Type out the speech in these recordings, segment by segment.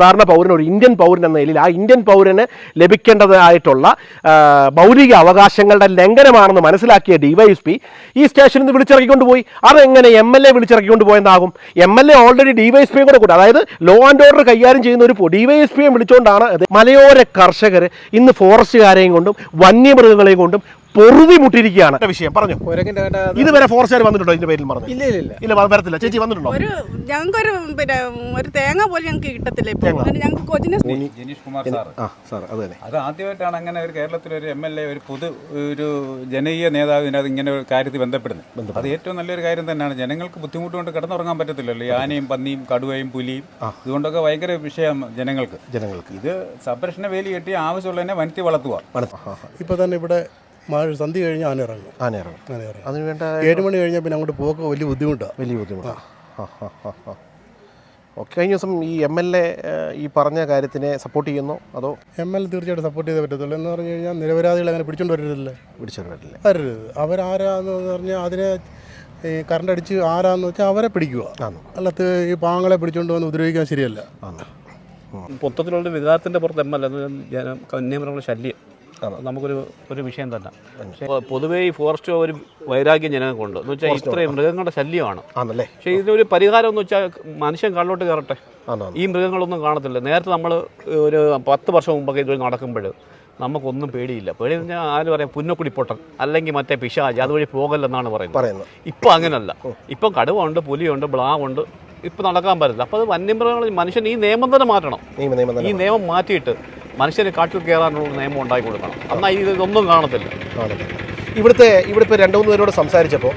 സാധാരണ പൗരൻ ഒരു ഇന്ത്യൻ പൗരൻ എന്ന നിലയിൽ ആ ഇന്ത്യൻ പൗരന് ലഭിക്കേണ്ടതായിട്ടുള്ള മൗലിക അവകാശങ്ങളുടെ ലംഘനമാണെന്ന് മനസ്സിലാക്കിയ ഡിവൈഎസ്പി ഈ സ്റ്റേഷനിൽ നിന്ന് വിളിച്ചിറക്കിക്കൊണ്ട് പോയി അതെങ്ങനെ എം എൽ എ വിളിച്ചിറക്കിക്കൊണ്ട് പോയെന്നാകും എം എൽ എ ഓൾറെഡി ഡിവൈഎസ്പിയും കൂടെ കൂടെ അതായത് ലോ ആൻഡ് ഓർഡർ കൈകാര്യം ചെയ്യുന്ന ഒരു ഡിവൈഎസ്പിയും വിളിച്ചുകൊണ്ടാണ് മലയോര കർഷകർ ഇന്ന് ഫോറസ്റ്റുകാരെയും കൊണ്ടും വന്യമൃഗങ്ങളെയും കൊണ്ടും പൊറുതി മുട്ടിയിരിക്കുകയാണ് വിഷയം പറഞ്ഞു? ഇതുവരെ ഫോറസ്റ്റുകാർ വന്നിട്ടുണ്ടോ ഇതിന്റെ പേരിൽ പറഞ്ഞു? ഇല്ല ഇല്ല ഇല്ല. വരത്തില്ല. ചേച്ചി വന്നിട്ടുണ്ടോ? ഒരു ഞങ്ങൾക്കൊരു പിന്നെ ഒരു തേങ്ങ പോലും ഞങ്ങൾക്ക് കിട്ടത്തില്ല ഇപ്പൊ. അങ്ങനെ ഞങ്ങൾക്ക് കൊച്ചിനെ ജനീഷ് കുമാർ സാർ ആ സാർ അത് തന്നെ. അത് ആദ്യമായിട്ടാണ് അങ്ങനെ ഒരു കേരളത്തിലെ ഒരു എം എൽ എ ഒരു പൊതു ഒരു ജനകീയ നേതാവ് ഇതിനകത്ത് ഇങ്ങനെ ഒരു കാര്യത്തിൽ ബന്ധപ്പെടുന്നത്. അത് ഏറ്റവും നല്ലൊരു കാര്യം തന്നെയാണ്. ജനങ്ങൾക്ക് ബുദ്ധിമുട്ട് കൊണ്ട് കിടന്നുറങ്ങാൻ പറ്റത്തില്ലല്ലോ. ഈ ആനയും പന്നിയും കടുവയും പുലിയും ഇതുകൊണ്ടൊക്കെ ഭയങ്കര വിഷയം ജനങ്ങൾക്ക്. ജനങ്ങൾക്ക്. ഇത് സംരക്ഷണ വേലി കെട്ടി ആവശ്യമുള്ളതിനെ വനത്തി വളർത്തുക. ഇപ്പോൾ തന്നെ ഇവിടെ മഴ സന്ധി കഴിഞ്ഞ് ആന ഇറങ്ങും. ആന ഇറങ്ങും. ആന ഇറങ്ങും. അതിന് വേണ്ട ഏഴ് മണി കഴിഞ്ഞാൽ പിന്നെ അങ്ങോട്ട് പോക്ക് വലിയ ബുദ്ധിമുട്ടാണ് വലിയ ബുദ്ധിമുട്ടാണ് ഓക്കെ കഴിഞ്ഞ ദിവസം ഈ എം എൽ എ ഈ പറഞ്ഞ കാര്യത്തിനെ സപ്പോർട്ട് ചെയ്യുന്നു? അതോ? എം എൽ തീർച്ചയായിട്ടും സപ്പോർട്ട് ചെയ്തേ പറ്റത്തുള്ളൂ എന്ന് പറഞ്ഞു കഴിഞ്ഞാൽ നിരപരാധികൾ അങ്ങനെ പിടിച്ചോണ്ട് വരരുതല്ലേ? പിടിച്ചോണ്ട് വരില്ല വരരുത്. അവരാരാന്ന് പറഞ്ഞാൽ അതിനെ ഈ കറണ്ട് അടിച്ച് ആരാന്ന് വെച്ചാൽ അവരെ പിടിക്കുക. അല്ലാത്ത ഈ പാങ്ങളെ പിടിച്ചോണ്ട് വന്ന് ഉപദ്രവിക്കാൻ ശരിയല്ല. മൊത്തത്തിലുള്ള വികാരത്തിന്റെ പുറത്ത് എം എൽ ജനം വന്യമൃഗങ്ങളുടെ ശല്യം. നമുക്കൊരു ഒരു വിഷയം തന്നെ. പൊതുവേ ഈ ഫോറസ്റ്റ് ഒരു വൈരാഗ്യം ജനങ്ങൾക്കുണ്ട് എന്ന് വെച്ചാൽ ഇത്രയും മൃഗങ്ങളുടെ ശല്യമാണ്. ആണല്ലേ? പക്ഷേ ഇതിനൊരു പരിഹാരം എന്ന് വെച്ചാൽ മനുഷ്യൻ കള്ളോട്ട് കയറട്ടെ. ഈ മൃഗങ്ങളൊന്നും കാണത്തില്ല. നേരത്തെ നമ്മൾ ഒരു പത്ത് വർഷം മുമ്പൊക്കെ ഇത് നടക്കുമ്പോൾ നമുക്കൊന്നും പേടിയില്ല. പേടി എന്ന് പറഞ്ഞാൽ ആര് പറയാം? പുന്നക്കുടിപ്പൊട്ടൻ അല്ലെങ്കിൽ മറ്റേ പിശാജ് അതുവഴി പോകല്ലെന്നാണ് പറയുന്നത്. പറയുന്നത്. ഇപ്പം അങ്ങനല്ല. ഇപ്പം കടുവുണ്ട് പുലിയുണ്ട് ബ്ലാവുണ്ട്. ഇപ്പം നടക്കാൻ പറ്റില്ല അപ്പോൾ അത് വന്യമൃഗങ്ങൾ മനുഷ്യൻ ഈ നിയമം തന്നെ മാറ്റണം. ഈ നിയമം മാറ്റിയിട്ട് മനുഷ്യന് കാട്ടിൽ കയറാനുള്ള നിയമം ഉണ്ടാക്കി കൊടുക്കണം. എന്നാൽ ഇതൊന്നും കാണത്തില്ല. ഇവിടുത്തെ ഇവിടെ ഇപ്പോൾ രണ്ട് മൂന്ന് പേരോട് സംസാരിച്ചപ്പോൾ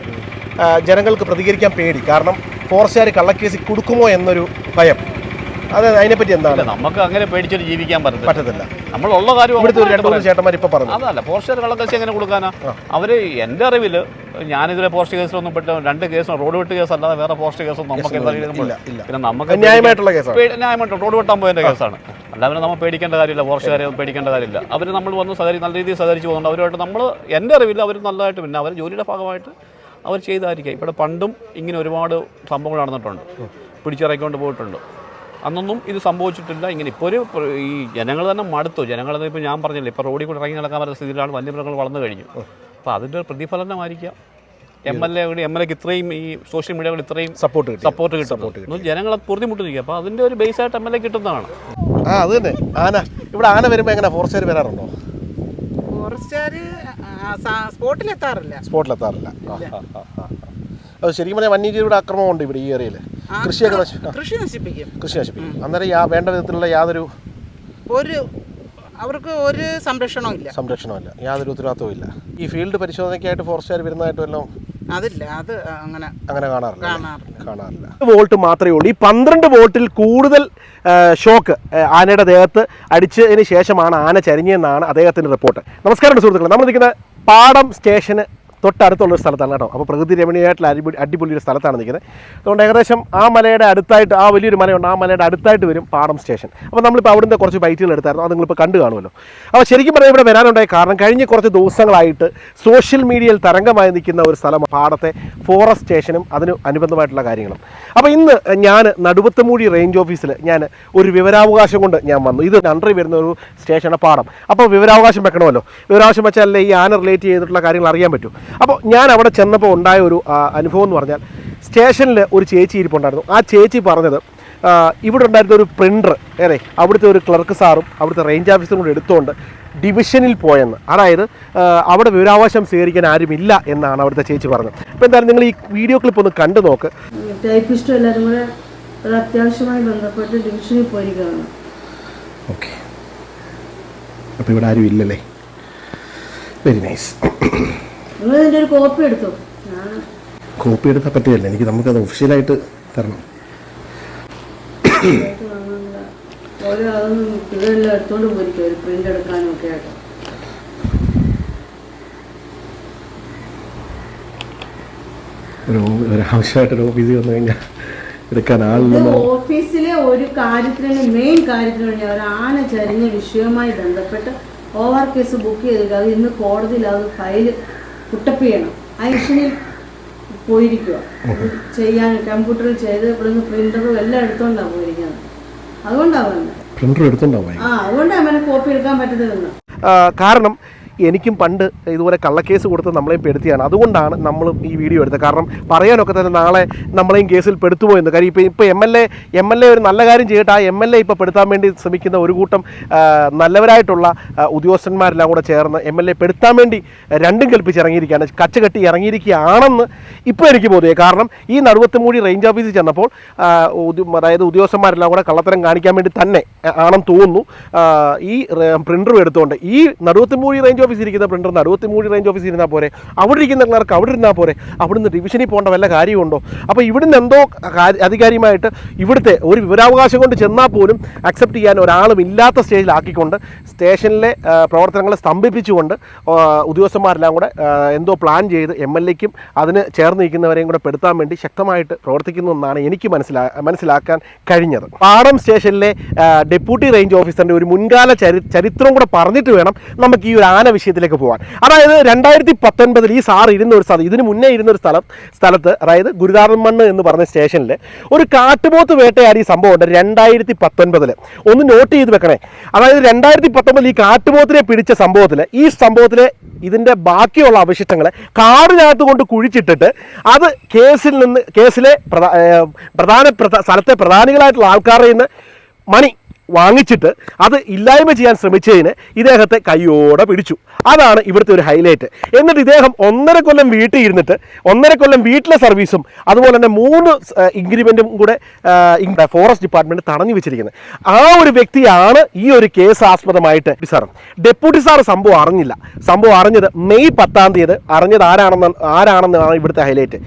ജനങ്ങൾക്ക് പ്രതികരിക്കാൻ പേടി. കാരണം ഫോറസ്റ്റുകാർ കള്ളക്കേസിൽ കൊടുക്കുമോ എന്നൊരു ഭയം. അത് അതിനെപ്പറ്റി എന്താണ്? നമുക്ക് അങ്ങനെ പേടിച്ചിട്ട് ജീവിക്കാൻ പറ്റത്തില്ല. പറ്റത്തില്ല. നമ്മളുള്ള കാര്യം ഇവിടുത്തെ രണ്ട് മൂന്ന് ചേട്ടന്മാർ ഇപ്പോൾ പറഞ്ഞു. അതല്ല ഫോറസ്റ്റുകാർ കള്ളക്കേസ് എങ്ങനെ കൊടുക്കാനാ? അവർ എന്റെ അറിവിൽ ഞാനിതുവരെ പോസ്റ്റ് കേസിലൊന്നും പെട്ട രണ്ട് കേസും റോഡ് വെട്ട് കേസ് അല്ലാതെ വേറെ പോസ്റ്റ് കേസൊന്നും നമുക്ക്. പിന്നെ നമുക്ക് ന്യായമായിട്ടുള്ള കേസ് ന്യായമായിട്ടുള്ള ന്യായമായിട്ട് റോഡ് വെട്ടാൻ പോയതിന്റെ കേസാണ്. അല്ലാതെ നമ്മൾ പേടിക്കേണ്ട കാര്യമില്ല. പോർച്ചുകാരെ പേടിക്കേണ്ട കാര്യമില്ല. അവർ നമ്മൾ വന്ന് സഹകരി നല്ല രീതിയിൽ സഹകരിച്ച് പോകുന്നുണ്ട്. അവരുമായിട്ട് നമ്മൾ എന്റെ അറിവില്ല അവർ നല്ലതായിട്ട് പിന്നെ അവർ ജോലിയുടെ ഭാഗമായിട്ട് അവർ ചെയ്തായിരിക്കാം. ഇവിടെ പണ്ടും ഇങ്ങനെ ഒരുപാട് സംഭവങ്ങൾ നടന്നിട്ടുണ്ട്. പിടിച്ചിറക്കിക്കൊണ്ട് പോയിട്ടുണ്ട്. അന്നൊന്നും ഇത് സംഭവിച്ചിട്ടില്ല. ഇങ്ങനെ ഇപ്പോൾ ഒരു ഈ ജനങ്ങൾ തന്നെ മടുത്തു. ജനങ്ങൾ ഇപ്പോൾ ഞാൻ പറഞ്ഞില്ല ഇപ്പോൾ റോഡിൽ കൂടെ ഇറങ്ങി നടക്കാൻ പറ്റുന്ന സ്ഥിതിയിലാണ് വന്യമൃഗങ്ങൾ വളർന്നു കഴിഞ്ഞു. അപ്പോൾ അതിന്റെ ഒരു പ്രതിഫലനമായിരിക്കാം. M L A M L എക്ക് ഇത്രയും ഈ സോഷ്യൽ മീഡിയകൾ ഇത്രയും സപ്പോർട്ട് സപ്പോർട്ട് കിട്ടും. ജനങ്ങളെ പൊറുതിമുട്ടിരിക്കുക അപ്പോൾ അതിന്റെ ഒരു ബേസ് ആയിട്ട് എം എൽ എ കിട്ടുന്നതാണ്. ആ അത് തന്നെ. ആന. ഇവിടെ ആന വരുമ്പോ എങ്ങനെ ഫോറസ്റ്റുകാർ വരാറുണ്ടോ? സ്പോട്ടിലെത്താറില്ല. ആ, എത്താറില്ല ആ. അത് ശരിക്കും പറഞ്ഞാൽ വന്യജീവിയുടെ ആക്രമണമുണ്ട് ഇവിടെ ഈ ഏരിയയിൽ കൃഷിയൊക്കെ കൃഷി നശിപ്പിക്കും. കൃഷി നശിപ്പിക്കും. അന്നേരം യാ വേണ്ട വിധത്തിലുള്ള യാതൊരു ഒരു അവർക്ക് ഒരു സംരക്ഷണവും ഇല്ല. സംരക്ഷണമില്ല യാതൊരു ഉത്തരവാദിത്വവും ഇല്ല. ഈ ഫീൽഡ് പരിശോധനയ്ക്കായിട്ട് ഫോറസ്റ്റുകാർ വരുന്നതായിട്ട് വല്ലതും അതില്ല അത് അങ്ങനെ അങ്ങനെ കാണാറില്ല കാണാറില്ല. വോൾട്ട് മാത്രമേ ഉള്ളൂ. ഈ പന്ത്രണ്ട് വോൾട്ടിൽ കൂടുതൽ ഷോക്ക് ആനയുടെ ദേഹത്ത് അടിച്ചതിന് ശേഷമാണ് ആന ചരിഞ്ഞതെന്നാണ് അദ്ദേഹത്തിന്റെ റിപ്പോർട്ട്. നമസ്കാരം സുഹൃത്തുക്കളെ. നമ്മൾ നിൽക്കുന്ന പാടം സ്റ്റേഷന് തൊട്ടടുത്തുള്ള ഒരു സ്ഥലത്താണ് കേട്ടോ. അപ്പോൾ പ്രകൃതി രമണീയമായിട്ടുള്ള അടിപൊളി അടിപൊളി ഒരു സ്ഥലത്താണ് നിൽക്കുന്നത്. അതുകൊണ്ട് ഏകദേശം ആ മലയുടെ അടുത്തായിട്ട് ആ വലിയൊരു മലയുണ്ട്. ആ മലയുടെ അടുത്തായിട്ട് വരും പാടം സ്റ്റേഷൻ. അപ്പോൾ നമ്മളിപ്പോൾ അവിടുന്ന് കുറച്ച് ബൈറ്റുകൾ എടുത്തായിരുന്നു. അത് നിങ്ങളിപ്പോൾ കണ്ടു കാണുമല്ലോ. അപ്പോൾ ശരിക്കും പറഞ്ഞാൽ ഇവിടെ വരാനുണ്ടായ കാരണം കഴിഞ്ഞ കുറച്ച് ദിവസങ്ങളായിട്ട് സോഷ്യൽ മീഡിയയിൽ തരംഗമായി നിൽക്കുന്ന ഒരു സ്ഥലം പാടത്തെ ഫോറസ്റ്റ് സ്റ്റേഷനും അതിന് അനുബന്ധമായിട്ടുള്ള കാര്യങ്ങളും. അപ്പോൾ ഇന്ന് ഞാൻ നടുവത്തുമൂടി റേഞ്ച് ഓഫീസിൽ ഞാൻ ഒരു വിവരാവകാശം കൊണ്ട് ഞാൻ വന്നു. ഇത് അണ്ടറിൽ വരുന്ന ഒരു സ്റ്റേഷനാണ് പാടം. അപ്പോൾ വിവരാവകാശം വെക്കണമല്ലോ. വിവരാവകാശം വെച്ചാലേ ഈ ആന റിലേറ്റ് ചെയ്തിട്ടുള്ള കാര്യങ്ങൾ അറിയാൻ പറ്റൂ. അപ്പോൾ ഞാൻ അവിടെ ചെന്നപ്പോൾ ഉണ്ടായ ഒരു അനുഭവം എന്ന് പറഞ്ഞാൽ സ്റ്റേഷനിൽ ഒരു ചേച്ചി ഇരിപ്പുണ്ടായിരുന്നു. ആ ചേച്ചി പറഞ്ഞത് ഇവിടെ ഉണ്ടായിരുന്ന ഒരു പ്രിന്റർ ഏറെ അവിടുത്തെ ഒരു ക്ലർക്ക് സാറും അവിടുത്തെ റേഞ്ച് ഓഫീസറും കൂടെ എടുത്തുകൊണ്ട് ഡിവിഷനിൽ പോയെന്ന്. അതായത് അവിടെ വിവരാവകാശം സ്വീകരിക്കാൻ ആരുമില്ല എന്നാണ് അവിടുത്തെ ചേച്ചി പറഞ്ഞത്. അപ്പോൾ എന്തായാലും നിങ്ങൾ ഈ വീഡിയോ ക്ലിപ്പ് ഒന്ന് കണ്ടു നോക്ക്. ടൈപ്പിസ്റ്റും എല്ലാവരും കൂടെ ഒരു അത്യാവശ്യമായി ബന്ധപ്പെട്ട് ഡിവിഷനിൽ പോയിരിക്കുകയാണ്. ഓക്കെ. അപ്പോൾ ഇവിടെ ആരും ഇല്ലല്ലേ? വെരി നൈസ് നിങ്ങൾ ഇതിന്റെ ഒരു കോപ്പി എടുത്തു? കോപ്പി എടുത്താൽ പറ്റില്ല എനിക്ക് നമുക്കത് ഒഫീഷ്യലായിട്ട് തരണം. ഓരോ അതൊന്നും ഇതെല്ലാം എടുത്തോണ്ട് പോയിരിക്കും ഒരു പ്രിന്റ് എടുക്കാനും ഒക്കെ ആയിട്ട്. ഒരു ഓഫീസിൽ വന്നു കഴിഞ്ഞാൽ എടുക്കാൻ ഓഫീസിലെ ഒരു കാര്യത്തിന് മെയിൻ കാര്യത്തിന് വേണ്ടി ഒരു ആന ചരിഞ്ഞ വിഷയവുമായി ബന്ധപ്പെട്ട് ഓവർ കേസ് ബുക്ക് ചെയ്തിട്ട് അത് ഇന്ന് കോടതിയിൽ അത് ഫയൽ പുട്ടപ്പ് ചെയ്യണം. ആ ഇഷ്യനിൽ പോയിരിക്കുക ചെയ്യാൻ കമ്പ്യൂട്ടറിൽ ചെയ്ത് ഇവിടുന്ന് പ്രിന്ററും എല്ലാം എടുത്തോണ്ടാണ് പോയിരിക്കുന്നത്. അതുകൊണ്ടാണ് പ്രിന്റർ എടുത്തോണ്ടാവും ആ അതുകൊണ്ടാണ് അവനെ കോപ്പി എടുക്കാൻ പറ്റത്തില്ലെന്ന് കാരണം എനിക്കും പണ്ട് ഇതുപോലെ കള്ളക്കേസ് കൊടുത്ത് നമ്മളെയും പെടുത്തിയാണ്. അതുകൊണ്ടാണ് നമ്മൾ ഈ വീഡിയോ എടുത്തത്. കാരണം പറയാനൊക്കെ തന്നെ നാളെ നമ്മളെയും കേസിൽ പെടുത്തുമോ എന്ന്. കാര്യം ഇപ്പോൾ ഇപ്പോൾ M L A M L A ഒരു നല്ല കാര്യം ചെയ്തിട്ട് ആ എം എൽ എ ഇപ്പോൾ പെടുത്താൻ വേണ്ടി ശ്രമിക്കുന്ന ഒരു കൂട്ടം നല്ലവരായിട്ടുള്ള ഉദ്യോഗസ്ഥന്മാരെല്ലാം കൂടെ ചേർന്ന് എം എൽ എ പെടുത്താൻ വേണ്ടി രണ്ടും കൽപ്പിച്ച് ഇറങ്ങിയിരിക്കുകയാണ്. കച്ച കെട്ടി ഇറങ്ങിയിരിക്കുകയാണെന്ന് ഇപ്പോൾ എനിക്ക് ബോധ്യമായി. കാരണം ഈ നടുവത്തുമൂഴി റേഞ്ച് ഓഫീസിൽ ചെന്നപ്പോൾ അതായത് ഉദ്യോഗസ്ഥന്മാരെല്ലാം കൂടെ കള്ളത്തരം കാണിക്കാൻ വേണ്ടി തന്നെ ആണെന്ന് തോന്നുന്നു. ഈ പ്രിന്ററും എടുത്തുകൊണ്ട് ഈ നടുവത്തുമൂഴി റേഞ്ച് ഓഫീസിൽ ഇരിക്കുന്ന പ്രിന്റർ മൂന്ന് റേഞ്ച് ഓഫീസ് ഇരുന്നാൽ പോരെ. അവിടെ ഇരിക്കുന്ന ക്ലർക്ക് അവിടെ ഇരുന്നാൽ പോരെ. അവിടുന്ന് ഡിവിഷനിൽ പോകേണ്ട വല്ല കാര്യമുണ്ടോ? അപ്പോൾ ഇവിടുന്ന് എന്തോ അധികാരിയുമായിട്ട് ഇവിടുത്തെ ഒരു വിവരാവകാശം കൊണ്ട് ചെന്നാൽ പോലും അക്സെപ്റ്റ് ചെയ്യാൻ ഒരാളും ഇല്ലാത്ത സ്റ്റേജിലാക്കിക്കൊണ്ട് സ്റ്റേഷനിലെ പ്രവർത്തനങ്ങളെ സ്തംഭിപ്പിച്ചുകൊണ്ട് ഉദ്യോഗസ്ഥന്മാരെല്ലാം കൂടെ എന്തോ പ്ലാൻ ചെയ്ത് എം എൽ എക്കും അതിന് ചേർന്ന് നിൽക്കുന്നവരെയും കൂടെ പെടുത്താൻ വേണ്ടി ശക്തമായിട്ട് പ്രവർത്തിക്കുന്നു എന്നാണ് എനിക്ക് മനസ്സിലാ മനസ്സിലാക്കാൻ കഴിഞ്ഞത്. പാടം സ്റ്റേഷനിലെ ഡെപ്യൂട്ടി റേഞ്ച് ഓഫീസറിന്റെ ഒരു മുൻകാല ചരി ചരിത്രം കൂടെ പറഞ്ഞിട്ട് വേണം നമുക്ക് ഈ ഒരു ആന വിഷയത്തിലേക്ക് പോകാൻ അതായത് രണ്ടായിരത്തി പത്തൊൻപതിൽ ഈ സാർ ഇരുന്ന ഒരു സ്ഥലം ഇതിന് മുന്നേ ഇരുന്ന ഒരു സ്ഥലം സ്ഥലത്ത് അതായത് ഗുരുദാറന്മണ്ണ് എന്ന് പറഞ്ഞ സ്റ്റേഷനിൽ ഒരു കാട്ടുപോത്ത് വേട്ടയാടി സംഭവം ഉണ്ട് രണ്ടായിരത്തി പത്തൊൻപതിൽ ഒന്ന് നോട്ട് ചെയ്ത് വെക്കണേ. അതായത് രണ്ടായിരത്തി പത്തൊമ്പതിൽ ഈ കാട്ടുപോത്തിനെ പിടിച്ച സംഭവത്തിൽ ഈ സംഭവത്തിൽ ഇതിന്റെ ബാക്കിയുള്ള അവശിഷ്ടങ്ങൾ കാടിനകത്ത് കൊണ്ട് കുഴിച്ചിട്ടിട്ട് അത് കേസിൽ നിന്ന് കേസിലെ പ്രധാന പ്രധ- സ്ഥലത്തെ പ്രധാനികളായിട്ടുള്ള ആൾക്കാരുടെ നിന്ന് മണി വാങ്ങിച്ചിട്ട് അത് ഇല്ലായ്മ ചെയ്യാൻ ശ്രമിച്ചതിന് ഇദ്ദേഹത്തെ കയ്യോടെ പിടിച്ചു. അതാണ് ഇവിടുത്തെ ഒരു ഹൈലൈറ്റ് എന്നിട്ട് ഇദ്ദേഹം ഒന്നര കൊല്ലം വീട്ടിൽ ഇരുന്നിട്ട് ഒന്നര കൊല്ലം വീട്ടിലെ സർവീസും അതുപോലെ തന്നെ മൂന്ന് ഇൻക്രിമെന്റും കൂടെ ഫോറസ്റ്റ് ഡിപ്പാർട്ട്മെന്റ് തടഞ്ഞു വെച്ചിരിക്കുന്നത്. ആ ഒരു വ്യക്തിയാണ് ഈ ഒരു കേസ് ആസ്പദമായിട്ട് സാർ ഡെപ്യൂട്ടി സാർ സംഭവം അറിഞ്ഞില്ല. സംഭവം അറിഞ്ഞത് മെയ് പത്താം തീയതി. അറിഞ്ഞത് ആരാണെന്ന് ആരാണെന്നാണ് ഇവിടുത്തെ ഹൈലൈറ്റ്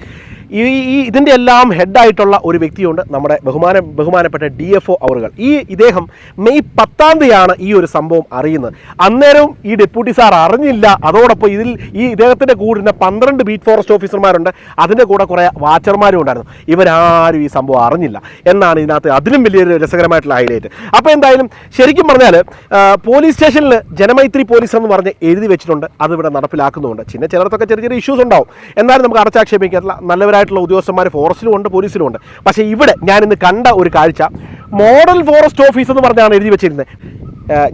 ഈ ഈ ഇതിന്റെ എല്ലാം ഹെഡായിട്ടുള്ള ഒരു വ്യക്തിയുണ്ട് നമ്മുടെ ബഹുമാന ബഹുമാനപ്പെട്ട ഡി എഫ് ഒ അവറുകൾ. ഈ ഇദ്ദേഹം മെയ് പത്താം തീയതിയാണ് ഈ ഒരു സംഭവം അറിയുന്നത്. അന്നേരവും ഈ ഡെപ്യൂട്ടി സാർ അറിഞ്ഞില്ല. അതോടൊപ്പം ഇതിൽ ഈ ഇദ്ദേഹത്തിന്റെ കൂടെ പന്ത്രണ്ട് ബീറ്റ് ഫോറസ്റ്റ് ഓഫീസർമാരുണ്ട് അതിന്റെ കൂടെ കുറേ വാച്ചർമാരും ഉണ്ടായിരുന്നു. ഇവരാരും ഈ സംഭവം അറിഞ്ഞില്ല. എന്നാണ് ഇതിനകത്ത് അതിലും വലിയൊരു രസകരമായിട്ടുള്ള ഹൈലൈറ്റ് അപ്പോൾ എന്തായാലും ശരിക്കും പറഞ്ഞാൽ പോലീസ് സ്റ്റേഷനിൽ ജനമൈത്രി പോലീസ് എന്ന് പറഞ്ഞ് എഴുതി വെച്ചിട്ടുണ്ട്. അത് ഇവിടെ നടപ്പിലാക്കുന്നുണ്ട് ചിന്ന ചിലർക്കൊക്കെ ചെറിയ ചെറിയ ഇഷ്യൂസ് ഉണ്ടാവും. എന്നാലും നമുക്ക് അടച്ചാക്ഷേപിക്കാറില്ല നല്ലവരായിട്ടുള്ള ഉദ്യോഗസ്ഥന്മാർ ഫോറസ്റ്റിലും ഉണ്ട് പോലീസിലും ഉണ്ട്. പക്ഷേ ഇവിടെ ഞാൻ ഇന്ന് കണ്ട ഒരു കാഴ്ച മോഡൽ ഫോറസ്റ്റ് ഓഫീസ് എന്ന് പറഞ്ഞാണ് എഴുതി വെച്ചിരുന്നത്.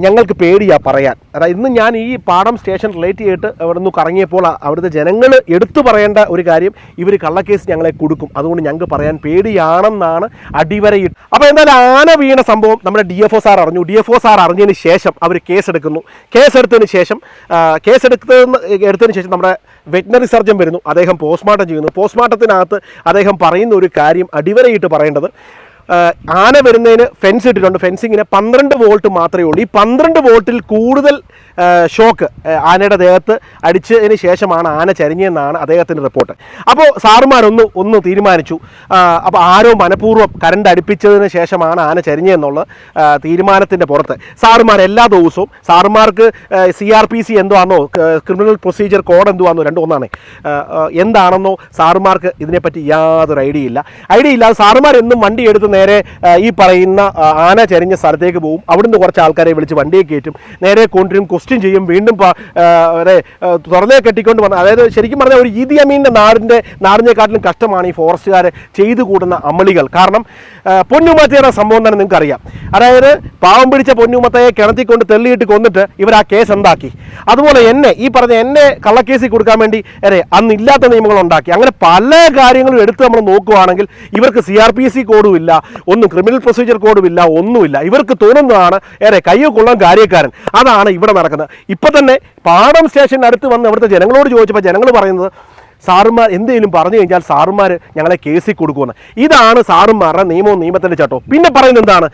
ഞങ്ങൾക്ക് പേടിയാ പറയാൻ. അതായത് ഇന്ന് ഞാൻ ഈ പാടം സ്റ്റേഷൻ റിലേറ്റ് ചെയ്തിട്ട് അവിടെ നിന്ന് കറങ്ങിയപ്പോൾ അവിടുത്തെ ജനങ്ങൾ എടുത്തു പറയേണ്ട ഒരു കാര്യം ഇവർ കള്ളക്കേസ് ഞങ്ങളെ കൊടുക്കും. അതുകൊണ്ട് ഞങ്ങൾക്ക് പറയാൻ പേടിയാണെന്നാണ് അടിവരയിട്ട്. അപ്പോൾ എന്തായാലും ആന വീണ സംഭവം നമ്മുടെ ഡി എഫ് ഒ സാർ അറിഞ്ഞു. ഡി എഫ് ഒ സാർ അറിഞ്ഞതിന് ശേഷം അവർ കേസെടുക്കുന്നു. കേസെടുത്തതിന് ശേഷം കേസ് കേസെടുത്തതിന് എടുത്തതിന് ശേഷം നമ്മുടെ വെറ്റിനറി സർജൻ വരുന്നു. അദ്ദേഹം പോസ്റ്റ്മോർട്ടം ചെയ്യുന്നു. പോസ്റ്റ്മോർട്ടത്തിനകത്ത് അദ്ദേഹം പറയുന്ന ഒരു കാര്യം അടിവരയിട്ട് പറയേണ്ടത് ആന വരുന്നതിന് ഫെൻസ് ഇട്ടിട്ടുണ്ട്. ഫെൻസിങ്ങിന് പന്ത്രണ്ട് വോൾട്ട് മാത്രമേ ഉള്ളൂ. ഈ പന്ത്രണ്ട് വോൾട്ടിൽ കൂടുതൽ ഷോക്ക് ആനയുടെ ദേഹത്ത് അടിച്ചതിന് ശേഷമാണ് ആന ചരിഞ്ഞതെന്നാണ് അദ്ദേഹത്തിന്റെ റിപ്പോർട്ട്. അപ്പോൾ സാറുമാരൊന്ന് ഒന്ന് തീരുമാനിച്ചു. അപ്പോൾ ആരോ മനഃപൂർവം കരണ്ട് അടുപ്പിച്ചതിന് ശേഷമാണ് ആന ചരിഞ്ഞതെന്നുള്ള തീരുമാനത്തിന്റെ പുറത്ത്. സാറുമാർ എല്ലാ ദിവസവും സാറുമാർക്ക് സി ആർ പി സി എന്തുവാണെന്നോ ക്രിമിനൽ പ്രൊസീജിയർ കോഡ് എന്തുവാണെന്നോ രണ്ടു ഒന്നാണ് എന്താണെന്നോ സാറുമാർക്ക് ഇതിനെപ്പറ്റി യാതൊരു ഐഡിയ ഇല്ല. ഐഡിയ ഇല്ലാതെ സാറുമാർ എന്നും വണ്ടി എടുത്ത് നേരെ ഈ പറയുന്ന ആന ചരിഞ്ഞ സ്ഥലത്തേക്ക് പോകും. അവിടുന്ന് കുറച്ച് ആൾക്കാരെ വിളിച്ച് വണ്ടിയെ കയറ്റും. നേരെ കൊണ്ടുവരും ക്വസ്റ്റ്യൻ ചെയ്യും വീണ്ടും അവരെ തുറന്നേ കെട്ടിക്കൊണ്ട് വന്ന അതായത് ശരിക്കും പറഞ്ഞാൽ ഒരു ഈദി അമീന്റെ നാടിന്റെ നാടിനെക്കാട്ടിലും കഷ്ടമാണ് ഈ ഫോറസ്റ്റുകാർ ചെയ്തു കൂടുന്ന അമളികൾ. കാരണം പൊന്നുമത്തയുടെ സംഭവം തന്നെ നിങ്ങൾക്ക് അറിയാം അതായത് പാവം പിടിച്ച പൊന്നുമത്തയെ കിണത്തിക്കൊണ്ട് തെള്ളിയിട്ട് കൊന്നിട്ട് ഇവർ ആ കേസ് എന്താക്കി? അതുപോലെ എന്നെ ഈ പറഞ്ഞ എന്നെ കള്ളക്കേസിൽ കൊടുക്കാൻ വേണ്ടി അരെ അന്നില്ലാത്ത നിയമങ്ങൾ ഉണ്ടാക്കി. അങ്ങനെ പല കാര്യങ്ങളും എടുത്ത് നമ്മൾ നോക്കുകയാണെങ്കിൽ ഇവർക്ക് സി ആർ പി സി കോഡും ഇല്ല ഒന്നും ക്രിമിനൽ പ്രൊസീജിയർ കോഡും ഇല്ല ഒന്നുമില്ല. ഇവർക്ക് തോന്നുന്നതാണ് ഏറെ കയ്യോ കൊള്ളാൻ കാര്യക്കാരൻ. അതാണ് ഇവിടെ നടക്കുന്നത്. ഇപ്പൊ തന്നെ പാടം സ്റ്റേഷന്റെ അടുത്ത് വന്ന് അവിടുത്തെ ജനങ്ങളോട് ചോദിച്ചപ്പോൾ ജനങ്ങൾ പറയുന്നത് സാറുമാർ എന്തെങ്കിലും പറഞ്ഞു കഴിഞ്ഞാൽ സാറുമാർ ഞങ്ങളെ കേസിൽ കൊടുക്കുമെന്ന്. ഇതാണ് സാറുമാരുടെ നിയമവും നിയമത്തിന്റെ ചട്ടവും. പിന്നെ പറയുന്നത് എന്താണ്?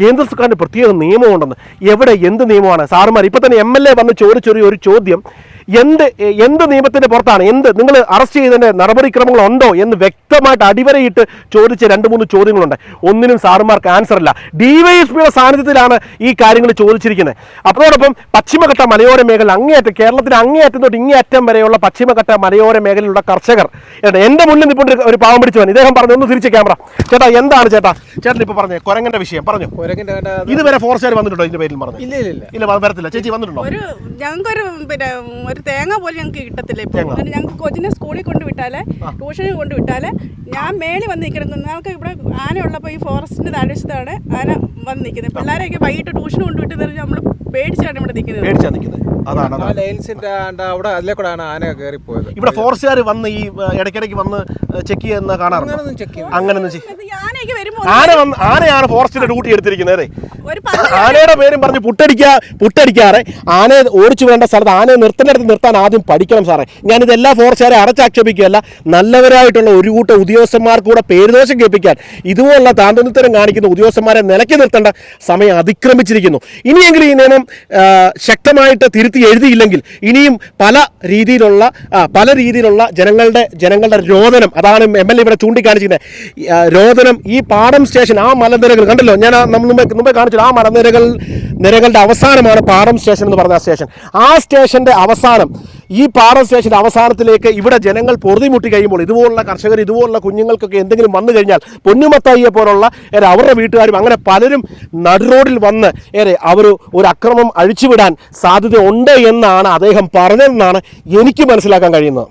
കേന്ദ്ര സർക്കാരിന്റെ പ്രത്യേക നിയമമുണ്ടെന്ന്. എവിടെ എന്ത് നിയമമാണ്? സാറുമാർ ഇപ്പം തന്നെ എം എൽ എ വന്ന് ചോദിച്ചൊരു ഒരു ചോദ്യം എന്ത് എന്ത് നിയമത്തിന്റെ പുറത്താണ്? എന്ത്? നിങ്ങൾ അറസ്റ്റ് ചെയ്തതിന്റെ നടപടിക്രമങ്ങൾ ഉണ്ടോ എന്ന് വ്യക്തമായിട്ട് അടിവരയിട്ട് ചോദിച്ച രണ്ട് മൂന്ന് ചോദ്യങ്ങളുണ്ട്. ഒന്നിനും സാറുമാർക്ക് ആൻസർ ഇല്ല. ഡിവൈഎസ്പിയുടെ സാന്നിധ്യത്തിലാണ് ഈ കാര്യങ്ങൾ ചോദിച്ചിരിക്കുന്നത്. അതോടൊപ്പം പശ്ചിമഘട്ട മലയോര മേഖല അങ്ങേയറ്റം കേരളത്തിന് അങ്ങേയറ്റം തൊട്ട് ഇങ്ങേയറ്റം വരെയുള്ള പശ്ചിമഘട്ട മലയോര മേഖലയിലുള്ള കർഷകർ. എന്താ എന്റെ മുന്നിൽ നിൽപ്പുണ്ട് ഒരു- ഒരു പാവം പിടിച്ചവൻ. ഇദ്ദേഹം പറഞ്ഞു ഒന്ന് തിരിച്ച് ക്യാമറ. ചേട്ടാ എന്താണ് ചേട്ടാ? ചേട്ടൻ ഇപ്പോൾ പറഞ്ഞേ കുരങ്ങന്റെ വിഷയം. പറഞ്ഞു? ഇതുവരെ ഫോറസ്റ്റുകാർ വന്നിട്ടുണ്ടോ ഇതിന്റെ പേരിൽ പറഞ്ഞു? ഇല്ല ഇല്ല ഇല്ല. വരത്തില്ല. ചേച്ചി വന്നിട്ടുണ്ടോ? ഒരു ഞങ്ങൾക്കൊരു പിന്നെ ഒരു തേങ്ങ പോലും ഞങ്ങൾക്ക് കിട്ടത്തില്ല ഇപ്പൊ അങ്ങനെ ഞങ്ങൾക്ക് കൊച്ചിനെ സ്കൂളിൽ കൊണ്ടുവിട്ടാലേ ട്യൂഷനിൽ കൊണ്ട് വിട്ടാൽ ഞാൻ മേളിൽ വന്ന് നിൽക്കണം ഞങ്ങൾക്ക് ഇവിടെ ആന ഉള്ളപ്പോൾ ഈ ഫോറസ്റ്റിന്റെ താഴ്വശത്താണ് ആന വന്ന് നിൽക്കുന്നത്. പിള്ളേരെയൊക്കെ വൈകിട്ട് ട്യൂഷൻ കൊണ്ട് പറഞ്ഞാൽ നമ്മൾ പേടിച്ചാണ് ഇവിടെ നിൽക്കുന്നത്. പേടിച്ചാ നിൽക്കുന്നത്. അതാണ് ആ അതാണ് ലൈൻസിന്റെ ആണ്ട് അവിടെ അതിലെ കൂടെയാണ് ആന കയറിപ്പോയത്. ഇവിടെ ഫോറസ്റ്റുകാർ വന്ന് ഈ ഏഹ്, ഇടയ്ക്കിടയ്ക്ക് വന്ന് ചെക്ക് ചെയ്യുന്ന കാണാറുണ്ട്? അങ്ങനൊന്നും ചെക്ക് ചെയ്തു അങ്ങനൊന്നും ചെയ്യും ഇത് ഈ ആനയൊക്കെ വരുമ്പോൾ ആന വന്ന് ആനയാണ് ഫോറസ്റ്റിന്റെ ഡ്യൂട്ടി എടുത്തിരിക്കുന്നത് അതെ ഒരു പത്ത് ആനയുടെ പേരും പറഞ്ഞ് പുട്ടടിക്കാ പുട്ടടിക്കാറെ. ആനയെ ഓടിച്ചു വേണ്ട സ്ഥലത്ത് ആനയെ നിർത്തേണ്ടടുത്ത് നിർത്താൻ ആദ്യം പഠിക്കണം സാറേ. ഞാനിത് എല്ലാ ഫോറസ്റ്റുകാരെ അടച്ചാക്ഷേപിക്കുകയല്ല നല്ലവരായിട്ടുള്ള ഒരു കൂട്ടം ഉദ്യോഗസ്ഥന്മാർക്ക് കൂടെ പേരുദോഷം കേൾപ്പിക്കാൻ ഇതുപോലുള്ള താന്തനിത്തരം കാണിക്കുന്ന ഉദ്യോഗസ്ഥന്മാരെ നിലയ്ക്ക് നിർത്തേണ്ട സമയം അതിക്രമിച്ചിരിക്കുന്നു. ഇനിയെങ്കിലും ഈ നിയമം ആ, ശക്തമായിട്ട് തിരുത്തി എഴുതിയില്ലെങ്കിൽ ഇനിയും പല രീതിയിലുള്ള പല രീതിയിലുള്ള ജനങ്ങളുടെ ജനങ്ങളുടെ രോദനം അതാണ് എം എൽ എ ഇവിടെ ചൂണ്ടിക്കാണിച്ചിരുന്നത് രോദനം ഈ പാടം സ്റ്റേഷൻ ആ മലനിരകൾ കണ്ടല്ലോ ഞാൻ മുമ്പേ മുമ്പേ കാണിച്ചു ആ മലനിരകൾ നിരകളുടെ അവസാനമാണ് പാടം സ്റ്റേഷൻ എന്ന് പറഞ്ഞ ആ സ്റ്റേഷൻ. ആ സ്റ്റേഷന്റെ അവസാനം ഈ പാറ സ്റ്റേഷൻ അവസാനത്തിലേക്ക് ഇവിടെ ജനങ്ങൾ പൊറുതിമുട്ടി കഴിയുമ്പോൾ ഇതുപോലുള്ള കർഷകർ ഇതുപോലുള്ള കുഞ്ഞുങ്ങൾക്കൊക്കെ എന്തെങ്കിലും വന്നു കഴിഞ്ഞാൽ പൊന്നുമത്തായിയെ പോലുള്ള ഏറെ അവരുടെ വീട്ടുകാരും അങ്ങനെ പലരും നടുറോഡിൽ വന്ന് ഏറെ അവർ ഒരു അക്രമം അഴിച്ചുവിടാൻ സാധ്യത ഉണ്ട് എന്നാണ് അദ്ദേഹം പറഞ്ഞതെന്നാണ് എനിക്ക് മനസ്സിലാക്കാൻ കഴിയുന്നത്.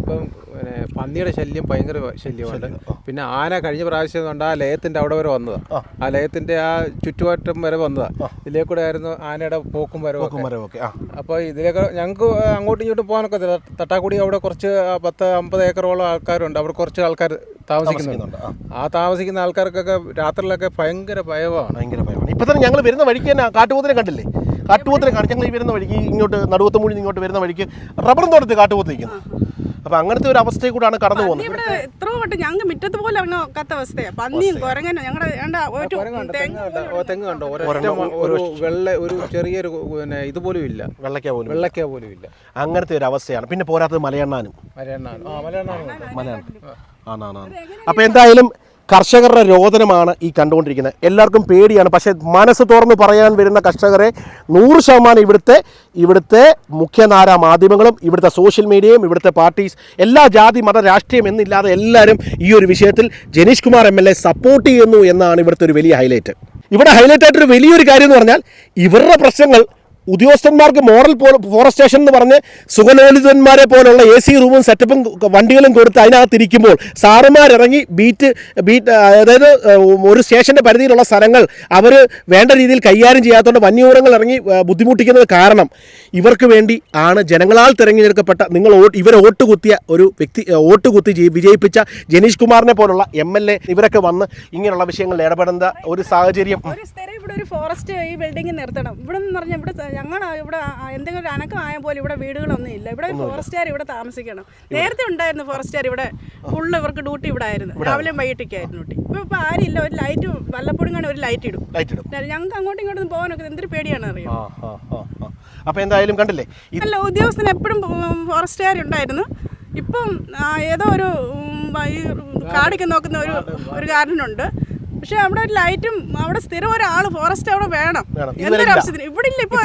ഇപ്പം പിന്നെ പന്നിയുടെ ശല്യം ഭയങ്കര ശല്യമാണ്. പിന്നെ ആന കഴിഞ്ഞ പ്രാവശ്യം കൊണ്ട് ആ ലയത്തിന്റെ അവിടെ വരെ വന്നതാ. ആ. ലയത്തിന്റെ ആ ചുറ്റുവട്ടം വരെ വന്നതാ. ഇതിലേ കൂടെ ആയിരുന്നു ആനയുടെ പോക്കും വരവും അപ്പോൾ ഇതിലേക്ക് ഞങ്ങൾക്ക് അങ്ങോട്ടും ഇങ്ങോട്ടും പോകാനൊക്കെ തട്ടാക്കുടി അവിടെ കുറച്ച് പത്ത് അമ്പത് ഏക്കറോളം ആൾക്കാരുണ്ട്. അവിടെ കുറച്ച് ആൾക്കാർ താമസിക്കുന്നുണ്ട്. ആ. താമസിക്കുന്ന ആൾക്കാർക്കൊക്കെ രാത്രിയിലൊക്കെ ഭയങ്കര ഭയമാണ്. ഭയങ്കര ഭയമാണ്. ഇപ്പൊ തന്നെ ഞങ്ങൾ വരുന്ന വഴിക്ക് തന്നെ കാട്ടുപോത്തിനെ കണ്ടില്ലേ? കാട്ടുപോത്തിനെ കാണിച്ചു ഞങ്ങൾ ഈ വരുന്ന വഴിക്ക് ഇങ്ങോട്ട് നടുവത്ത് മൂടി ഇങ്ങോട്ട് വരുന്ന വഴിക്ക് റബ്ബറും തോട്ടത്തിൽ കാട്ടുപോത്ത് നിൽക്കുന്നു. അപ്പൊ അങ്ങനത്തെ ഒരു അവസ്ഥയിൽ കൂടാണ് കടന്നു പോകുന്നത്. ഇവിടെ എത്ര വട്ടം ഞങ്ങൾ മുറ്റത്ത് പോലെ ഇറങ്ങാൻ ഒക്കാത്ത അവസ്ഥയാണ് പന്നിയും കുരങ്ങനും ഞങ്ങളുടെ കണ്ടോ, തെങ്ങ് തെങ്ങ് കണ്ടോ? ഒരു വെള്ള ഒരു ചെറിയൊരു പിന്നെ ഇതുപോലും ഇല്ല. വെള്ളക്ക പോലും വെള്ളക്ക പോലും ഇല്ല. അങ്ങനത്തെ ഒരു അവസ്ഥയാണ്. പിന്നെ പോരാത്തത് മലയണ്ണാനും. മലയണ്ണാനും. ആ മലയണ്ണാണ് മലയാണ് ആണാണ് അപ്പൊ എന്തായാലും കർഷകരുടെ രോദനമാണ് ഈ കണ്ടുകൊണ്ടിരിക്കുന്നത്. എല്ലാവർക്കും പേടിയാണ്. പക്ഷേ മനസ്സ് തുറന്ന് പറയാൻ വരുന്ന കർഷകരെ നൂറ് ശതമാനം ഇവിടുത്തെ ഇവിടുത്തെ മുഖ്യധാര മാധ്യമങ്ങളും ഇവിടുത്തെ സോഷ്യൽ മീഡിയയും ഇവിടുത്തെ പാർട്ടീസ് എല്ലാ ജാതി മത രാഷ്ട്രീയം എന്നില്ലാതെ എല്ലാവരും ഈ ഒരു വിഷയത്തിൽ Janeesh Kumar M L A support ചെയ്യുന്നു എന്നാണ് ഇവിടുത്തെ ഒരു വലിയ ഹൈലൈറ്റ്. ഇവിടെ ഹൈലൈറ്റ് ആയിട്ടൊരു വലിയൊരു കാര്യം എന്ന് പറഞ്ഞാൽ ഇവരുടെ പ്രശ്നങ്ങൾ ഉദ്യോഗസ്ഥന്മാർക്ക് മോഡൽ ഫോറസ്റ്റ് സ്റ്റേഷൻ എന്ന് പറഞ്ഞ് സുഖലോലിതന്മാരെ പോലുള്ള എ സി റൂമും സെറ്റപ്പും വണ്ടികളും കൊടുത്ത് അതിനകത്തിരിക്കുമ്പോൾ സാറുമാരിറങ്ങി ബീറ്റ് ബീറ്റ് അതായത് ഒരു സ്റ്റേഷന്റെ പരിധിയിലുള്ള സ്ഥലങ്ങൾ അവർ വേണ്ട രീതിയിൽ കൈകാര്യം ചെയ്യാത്തതുകൊണ്ട് വന്യമൃഗങ്ങൾ ഇറങ്ങി ബുദ്ധിമുട്ടിക്കുന്നത് കാരണം ഇവർക്ക് വേണ്ടി ആണ് ജനങ്ങളാൽ തിരഞ്ഞെടുക്കപ്പെട്ട നിങ്ങൾ ഇവരെ വോട്ട് കുത്തിയ ഒരു വ്യക്തി വോട്ട് കുത്തി വിജയിപ്പിച്ച ജനീഷ് കുമാറിനെ പോലുള്ള എം എൽ എ ഇവരൊക്കെ വന്ന് ഇങ്ങനെയുള്ള വിഷയങ്ങളിൽ ഇടപെടുന്ന ഒരു സാഹചര്യം. ഒരു ഫോറസ്റ്റ് ഈ ബിൽഡിംഗ് നിർത്തണം. ഇവിടെ നിന്ന് പറഞ്ഞാൽ ഇവിടെ ഞങ്ങൾ ഇവിടെ എന്തെങ്കിലും ഒരു അനക്കം ആയ പോലെ ഇവിടെ വീടുകളൊന്നും ഇല്ല. ഇവിടെ ഫോറസ്റ്റുകാർ ഇവിടെ താമസിക്കണം. നേരത്തെ ഉണ്ടായിരുന്നു ഫോറസ്റ്റുകാർ ഇവിടെ ഫുള്ള് ഇവർക്ക് ഡ്യൂട്ടി ഇവിടെ. ആയിരുന്നു രാവിലെയും വൈകിട്ടൊക്കെയായിരുന്നു ഡ്യൂട്ടി ഇപ്പൊ ഇപ്പൊ ആരില്ല ഒരു ലൈറ്റ് വല്ലപ്പോഴും കാണാൻ ഒരു ലൈറ്റ് ഇടും. ലൈറ്റ് ഇടും. ഞങ്ങൾക്ക് അങ്ങോട്ടും ഇങ്ങോട്ടും പോകാനൊക്കെ എന്തൊരു പേടിയാണ് അറിയാം. അപ്പൊ എന്തായാലും കണ്ടില്ലേ അല്ല ഉദ്യോഗസ്ഥന് എപ്പോഴും ഫോറസ്റ്റുകാരുണ്ടായിരുന്നു ഇപ്പം ഏതോ ഒരു കാടൊക്കെ നോക്കുന്ന ഒരു ഒരു കാരനുണ്ട്. പക്ഷെ അവിടെ ഒരു ലൈറ്റും അവിടെ സ്ഥിരം ഒരാൾ ഫോറസ്റ്റ് അവിടെ വേണം. വേണം. എന്തൊരു ആവശ്യത്തിന്? ഇവിടെ ഇല്ല ഇപ്പൊ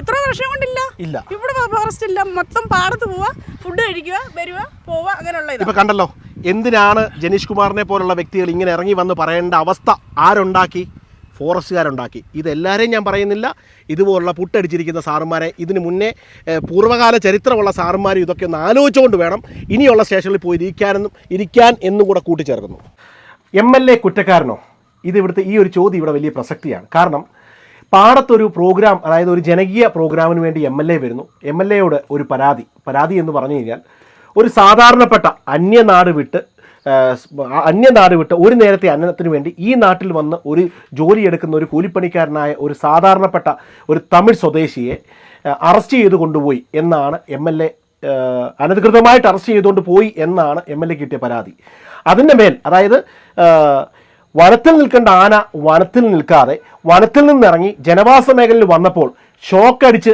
എത്ര വർഷം കൊണ്ടില്ല ഇല്ല. ഇവിടെ ഫോറസ്റ്റ് ഇല്ല. മൊത്തം പാടത്ത് പോവാ ഫുഡ് കഴിക്കുക വരിക പോവാ അങ്ങനെയുള്ള ഇപ്പൊ കണ്ടല്ലോ എന്തിനാണ് ജനീഷ് കുമാറിനെ പോലുള്ള വ്യക്തികൾ ഇങ്ങനെ ഇറങ്ങി വന്ന് പറയേണ്ട അവസ്ഥ? ആരുണ്ടാക്കി? ഫോറസ്റ്റുകാരുണ്ടാക്കി. ഇതെല്ലാവരെയും ഞാൻ പറയുന്നില്ല. ഇതുപോലുള്ള പുട്ടടിച്ചിരിക്കുന്ന സാറുമാരെ ഇതിന് മുന്നേ പൂർവകാല ചരിത്രമുള്ള സാറുമാരും ഇതൊക്കെ ഒന്ന് ആലോചിച്ചുകൊണ്ട് വേണം ഇനിയുള്ള സ്റ്റേഷനിൽ പോയി ഇരിക്കാനെന്നും ഇരിക്കാൻ എന്നും കൂടെ കൂട്ടിച്ചേർക്കുന്നു. എം എൽ എ കുറ്റക്കാരനോ? ഇത് ഇവിടുത്തെ ഈ ഒരു ചോദ്യം ഇവിടെ വലിയ പ്രസക്തിയാണ്. കാരണം പാടത്തൊരു പ്രോഗ്രാം അതായത് ഒരു ജനകീയ പ്രോഗ്രാമിന് വേണ്ടി എം എൽ എ വരുന്നു. എം എൽ എയോട് ഒരു പരാതി. പരാതി എന്ന് പറഞ്ഞു കഴിഞ്ഞാൽ ഒരു സാധാരണപ്പെട്ട അന്യനാട് വിട്ട് അന്യനാട് വിട്ട് ഒരു നേരത്തെ അന്നത്തിന് വേണ്ടി ഈ നാട്ടിൽ വന്ന് ഒരു ജോലി എടുക്കുന്ന ഒരു കൂലിപ്പണിക്കാരനായ ഒരു സാധാരണപ്പെട്ട ഒരു തമിഴ് സ്വദേശിയെ അറസ്റ്റ് ചെയ്ത് കൊണ്ടുപോയി എന്നാണ് എം എൽ എ അനധികൃതമായിട്ട് അറസ്റ്റ് ചെയ്തുകൊണ്ട് പോയി എന്നാണ് എം എൽ എ കിട്ടിയ പരാതി. അതിന്റെ മേൽ അതായത് വനത്തിൽ നിൽക്കേണ്ട ആന വനത്തിൽ നിൽക്കാതെ വനത്തിൽ നിന്നിറങ്ങി ജനവാസ മേഖലയിൽ വന്നപ്പോൾ ഷോക്കടിച്ച്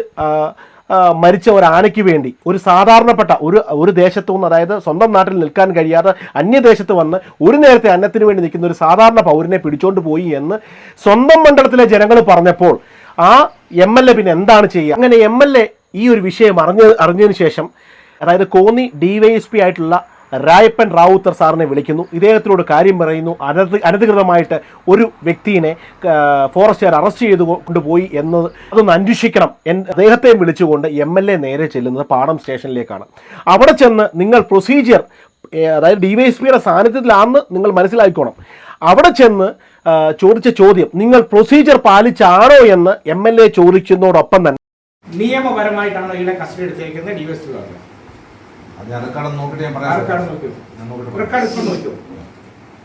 മരിച്ച ഒരു ആനയ്ക്ക് വേണ്ടി ഒരു സാധാരണപ്പെട്ട ഒരു ഒരു ദേശത്തു നിന്ന് അതായത് സ്വന്തം നാട്ടിൽ നിൽക്കാൻ കഴിയാതെ അന്യദേശത്ത് വന്ന് ഒരു നേരത്തെ അന്നത്തിന് വേണ്ടി നിൽക്കുന്ന ഒരു സാധാരണ പൗരനെ പിടിച്ചോണ്ട് പോയി എന്ന് സ്വന്തം മണ്ഡലത്തിലെ ജനങ്ങൾ പറഞ്ഞപ്പോൾ ആ എം എൽ എ പിന്നെ എന്താണ് ചെയ്യുക? അങ്ങനെ എം എൽ എ ഈ ഒരു വിഷയം അറിഞ്ഞ അറിഞ്ഞതിന് ശേഷം അതായത് Konni D Y S P ആയിട്ടുള്ള രായപ്പൻ റാവുത്തർ സാറിനെ വിളിക്കുന്നു. ഇദ്ദേഹത്തിനോട് കാര്യം പറയുന്നു. അനധി അനധികൃതമായിട്ട് ഒരു വ്യക്തിയെ ഫോറസ്റ്റുകാർ അറസ്റ്റ് ചെയ്തു കൊണ്ടുപോയി എന്നത് അതൊന്ന് അന്വേഷിക്കണം എന്ന് അദ്ദേഹത്തെയും വിളിച്ചുകൊണ്ട് എം എൽ എ നേരെ ചെല്ലുന്നത് പാടം സ്റ്റേഷനിലേക്കാണ്. അവിടെ ചെന്ന് നിങ്ങൾ പ്രൊസീജിയർ അതായത് ഡി വൈ എസ് പിയുടെ സാന്നിധ്യത്തിലാണെന്ന് നിങ്ങൾ മനസ്സിലാക്കിക്കോണം അവിടെ ചെന്ന് ചോദിച്ച ചോദ്യം നിങ്ങൾ പ്രൊസീജിയർ പാലിച്ചാണോ എന്ന് എം എൽ എ ചോദിക്കുന്നതോടൊപ്പം തന്നെ? നിയമപരമായിട്ടാണ് ഇവിടെ കസ്റ്റഡി എടുത്തിരിക്കുന്നത് ഡി വൈ എസ് പറഞ്ഞു റെക്കോർഡ് നോക്കിയിട്ട് ഞാൻ പറയാം. റെക്കോർഡ് നോക്കൂ ഞാൻ നോക്കിയിട്ട് റെക്കോർഡ് ഇപ്പം നോക്കൂ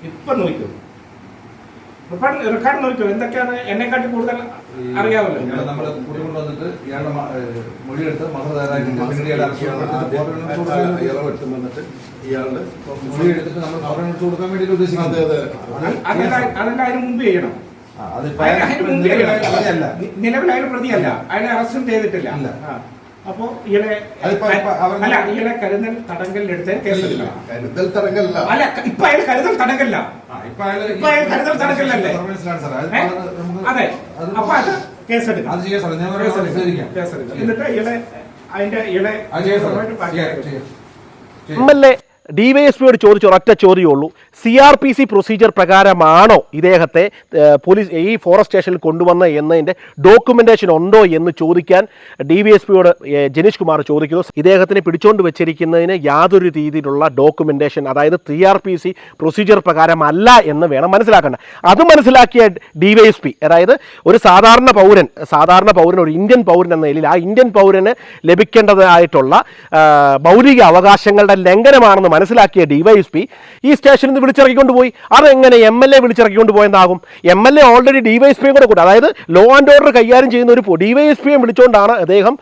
ഇപ്പം നോക്കൂ റെക്കോർഡ് റെക്കോർഡ് നോക്കൂ എന്തൊക്കെയാണ്? എന്നെക്കാട്ടി കൂടുതൽ അറിയാമല്ലോ ഇയാളെ കൂടി കൊണ്ടുവന്നിട്ട് ഇയാളുടെ മൊഴിയെടുത്ത് ഇയാളെ ഇയാളുടെ മൊഴിയെടുത്തിട്ട് നമ്മൾ കൊടുക്കാൻ ഉദ്ദേശിക്കുന്നത് അതിന് മുമ്പ് ചെയ്യണം. അതിന് അതിന് നിലവിൽ അയാൾ പ്രതിയല്ല. അയാളെ അറസ്റ്റും ചെയ്തിട്ടില്ല. അപ്പോ ഇയാളെ അല്ല ഇയാളെ കരുതൽ തടങ്കലിലെടുത്ത് കേസെടുക്കണം കരുതൽ തടങ്കല്ല അല്ല ഇപ്പൊ അയാൾ കരുതൽ തടങ്കല്ല ഇപ്പൊ അയാൾ കരുതൽ തടങ്കലല്ലേ അത് അപ്പൊ അത് കേസെടുക്കാം. എന്നിട്ട് ഇയാളെ അതിന്റെ ഇയാളെ M L A D Y S പിയോട് ചോദിച്ച ഒരൊറ്റ ചോദ്യമേ ഉള്ളൂ. C R P C procedure പ്രകാരമാണോ ഇദ്ദേഹത്തെ പോലീസ് ഈ ഫോറസ്റ്റ് സ്റ്റേഷനിൽ കൊണ്ടുവന്ന എന്നതിന്റെ ഡോക്യുമെന്റേഷൻ ഉണ്ടോ എന്ന് ചോദിക്കാൻ ഡി വി എസ് പിയോട് ജനീഷ് കുമാർ ചോദിക്കുന്നു. ഇദ്ദേഹത്തിനെ പിടിച്ചുകൊണ്ട് വെച്ചിരിക്കുന്നതിന് യാതൊരു രീതിയിലുള്ള ഡോക്യുമെന്റേഷൻ അതായത് C R P C procedure പ്രകാരമല്ല എന്ന് വേണം മനസ്സിലാക്കേണ്ട. അത് മനസ്സിലാക്കിയ ഡി വൈ എസ് പി അതായത് ഒരു സാധാരണ പൗരൻ സാധാരണ പൗരൻ ഒരു ഇന്ത്യൻ പൗരൻ എന്ന നിലയിൽ ആ ഇന്ത്യൻ പൗരന് ലഭിക്കേണ്ടതായിട്ടുള്ള മൗലിക അവകാശങ്ങളുടെ ലംഘനമാണെന്ന് മനസ്സിലാക്കിയ ഡി വൈ എസ് പി ഈ സ്റ്റേഷനിൽ നിന്ന് വിളിച്ചിറക്കിക്കൊണ്ട് പോയി. അതെങ്ങനെ എം എൽ എ വിളിച്ചിറക്കിക്കൊണ്ട് പോയെന്നാകും. എം എൽ എ ഓൾറെഡി ഡിവൈഎസ്പിയും കൂടെ കൂടെ. അതായത് ലോ ആൻഡ് ഓർഡർ കൈകാര്യം ചെയ്യുന്ന ഒരു ഡിവൈഎസ്പിയെ വിളിച്ചുകൊണ്ടാണ് അദ്ദേഹം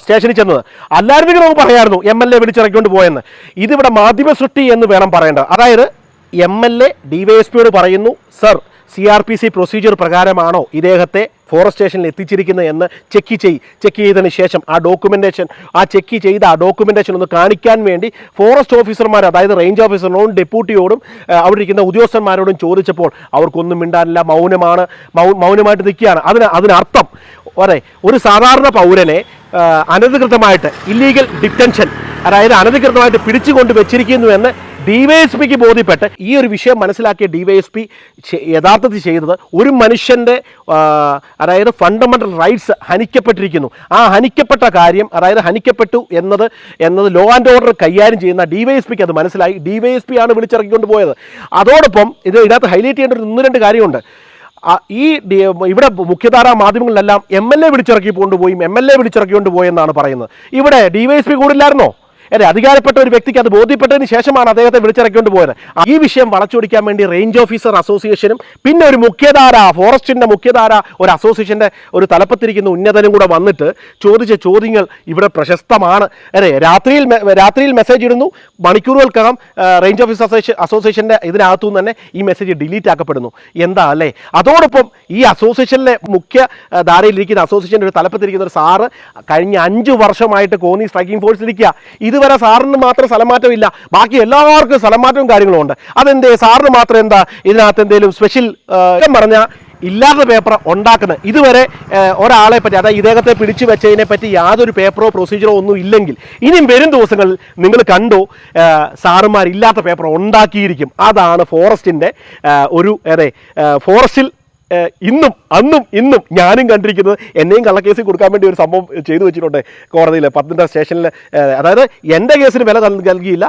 സ്റ്റേഷനിൽ ചെന്നത്. അല്ലായിരുന്നെങ്കിൽ നമുക്ക് പറയായിരുന്നു എം എൽ എ വിളിച്ചിറക്കിക്കൊണ്ട് പോയെന്ന്. ഇതിവിടെ മാധ്യമ സൃഷ്ടി എന്ന് വേണം പറയേണ്ടത്. അതായത് എം എൽ എ ഡിവൈഎസ്പിയോട് പറയുന്നു sir C R P C procedure പ്രകാരമാണോ ഇദ്ദേഹത്തെ ഫോറസ്റ്റ് സ്റ്റേഷനിൽ എത്തിച്ചിരിക്കുന്നത് എന്ന് ചെക്ക് ചെയ് ചെക്ക് ചെയ്തതിന് ശേഷം ആ ഡോക്യുമെന്റേഷൻ ആ ചെക്ക് ചെയ്ത ആ ഡോക്യുമെന്റേഷൻ ഒന്ന് കാണിക്കാൻ വേണ്ടി ഫോറസ്റ്റ് ഓഫീസർമാർ അതായത് റേഞ്ച് ഓഫീസറിനോടും ഡെപ്യൂട്ടിയോടും അവിടെ ഇരിക്കുന്ന ഉദ്യോഗസ്ഥന്മാരോടും ചോദിച്ചപ്പോൾ അവർക്കൊന്നും മിണ്ടാനില്ല മൗനമാണ് മൗനമായിട്ട് നിൽക്കുകയാണ്. അതിന് അതിനർത്ഥം അതെ ഒരു സാധാരണ പൗരനെ അനധികൃതമായിട്ട് ഇല്ലീഗൽ ഡിറ്റൻഷൻ അതായത് അനധികൃതമായിട്ട് പിടിച്ചുകൊണ്ട് വെച്ചിരിക്കുന്നു എന്ന് ഡിവൈഎസ്പിക്ക് ബോധ്യപ്പെട്ട് ഈ ഒരു വിഷയം മനസ്സിലാക്കിയ ഡിവൈഎസ്പി യഥാർത്ഥത്തിൽ ചെയ്തത് ഒരു മനുഷ്യന്റെ അതായത് ഫണ്ടമെന്റൽ റൈറ്റ്സ് ഹനിക്കപ്പെട്ടിരിക്കുന്നു. ആ ഹനിക്കപ്പെട്ട കാര്യം അതായത് ഹനിക്കപ്പെട്ടു എന്നത് എന്നത് ലോ ആൻഡ് ഓർഡർ കൈകാര്യം ചെയ്യുന്ന ഡിവൈഎസ്പിക്ക് അത് മനസ്സിലായി. ഡിവൈഎസ്പി ആണ് വിളിച്ചിറക്കിക്കൊണ്ട് പോയത്. അതോടൊപ്പം ഇത് ഇതിനകത്ത് ഹൈലൈറ്റ് ചെയ്യേണ്ട ഒരു ഒന്ന് രണ്ട് കാര്യമുണ്ട്. ഈ ഇവിടെ മുഖ്യധാരാ മാധ്യമങ്ങളിലെല്ലാം എം എൽ എ വിളിച്ചിറക്കി കൊണ്ടുപോയി എം എൽ എ വിളിച്ചിറക്കി കൊണ്ടുപോയെന്നാണ് പറയുന്നത്. ഇവിടെ ഡിവൈഎസ്പി കൂടില്ലായിരുന്നോ? അതെ അധികാരപ്പെട്ട ഒരു വ്യക്തിക്ക് അത് ബോധ്യപ്പെട്ടതിന് ശേഷമാണ് അദ്ദേഹത്തെ വിളിച്ചിറക്കിക്കൊണ്ട് പോയത്. ഈ വിഷയം വളച്ചൊടിക്കാൻ വേണ്ടി റേഞ്ച് ഓഫീസർ അസോസിയേഷനും പിന്നെ ഒരു മുഖ്യധാര ഫോറസ്റ്റിന്റെ മുഖ്യധാര ഒരു അസോസിയേഷന്റെ ഒരു തലപ്പത്തിരിക്കുന്ന ഉന്നതനും കൂടെ വന്നിട്ട് ചോദിച്ച ചോദ്യങ്ങൾ ഇവിടെ പ്രശസ്തമാണ്. അതെ രാത്രിയിൽ രാത്രിയിൽ മെസ്സേജ് ഇടുന്നു. മണിക്കൂറുകൾക്കകം റേഞ്ച് ഓഫീസ് അസോസിയേഷൻ അസോസിയേഷന്റെ ഇതിനകത്തു നിന്ന് തന്നെ ഈ മെസ്സേജ് ഡിലീറ്റ് ആക്കപ്പെടുന്നു. എന്താ അല്ലേ? അതോടൊപ്പം ഈ അസോസിയേഷനിലെ മുഖ്യ ധാരയിലിരിക്കുന്ന അസോസിയേഷന്റെ ഒരു തലപ്പത്തിരിക്കുന്ന ഒരു സാറ് കഴിഞ്ഞ അഞ്ച് വർഷമായിട്ട് കോന്നി സ്ട്രൈക്കിംഗ് ഫോഴ്സിൽ ഇരിക്കുക ഇതുവരെ സാറിന് മാത്രം സ്ഥലമാറ്റമില്ല. ബാക്കി എല്ലാവർക്കും സ്ഥലമാറ്റവും കാര്യങ്ങളും ഉണ്ട്. അതെന്തേ? സാറിന് മാത്രം എന്താ ഇതിനകത്ത് എന്തെങ്കിലും സ്പെഷ്യൽ പറഞ്ഞ ഇല്ലാത്ത പേപ്പർ ഉണ്ടാക്കുന്നത്. ഇതുവരെ ഒരാളെ പറ്റി അതായത് ഇദ്ദേഹത്തെ പിടിച്ചു വെച്ചതിനെ പറ്റി യാതൊരു പേപ്പറോ പ്രൊസീജിയറോ ഒന്നും ഇല്ലെങ്കിൽ ഇനിയും വരും ദിവസങ്ങളിൽ നിങ്ങൾ കണ്ടു സാറുമാർ ഇല്ലാത്ത പേപ്പർ ഉണ്ടാക്കിയിരിക്കും. അതാണ് ഫോറസ്റ്റിന്റെ ഒരു അതെ ഫോറസ്റ്റിൽ ഇന്നും അന്നും ഇന്നും ഞാനും കണ്ടിരിക്കുന്നത് എന്നെയും കള്ളക്കേസിൽ കൊടുക്കാൻ വേണ്ടി ഒരു സംഭവം ചെയ്തു വെച്ചിട്ടുണ്ട് കോടതിയിൽ പത്തനംതിട്ട സ്റ്റേഷനിൽ അതായത് എന്റെ കേസിന് വില നൽകിയില്ല.